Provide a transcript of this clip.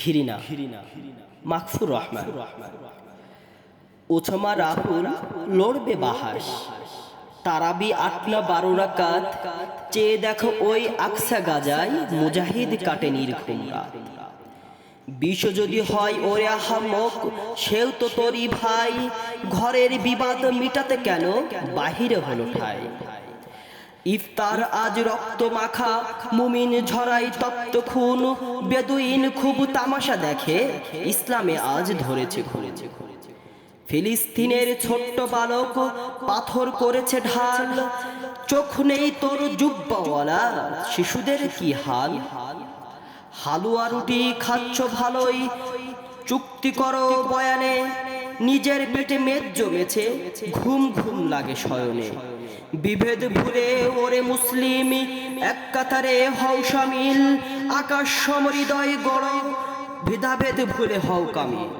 ঘিরিনা। মাকফুর রহমান। ওছমা রাহুল লড়বে বাহাস তারাবি আট না বারো রাকাত, চেয়ে দেখো ওই আকসা গাজায় মুজাহিদ কাটে নির্ঘুম রাত বিষ যদি হয় ওরে আহামক সেও তো তোরই ভাই। ঘরের বিবাদ মিটাতে কেন বাহিরে হলো ঠাই। ইফতার আজ রক্ত মাখা, মুমিন ঝরাই তপ্ত খুন, বেদুইন খুব তামাশা দেখে, ইসলামে আজ ধরেছে ঘুরেছে ফিলিস্তিনের ছোট্ট বালক পাথর করেছে ঢাল, চোখ নেই তোর জুব্বাওয়ালা, শিশুদের কি হাল? হালুয়া রুটি খাচ্ছ ভালোই, চুক্তি করো বয়ানে নিজের পেটে মেদ জমেছে, ঘুম ঘুম লাগে শয়নে। বিভেদ ভুলে ওরে মুসলিম, এক কাতারে হও সামিল, আকাশ সমৃদয় গড়, ভেদাভেদ ভুলে হও কামিল।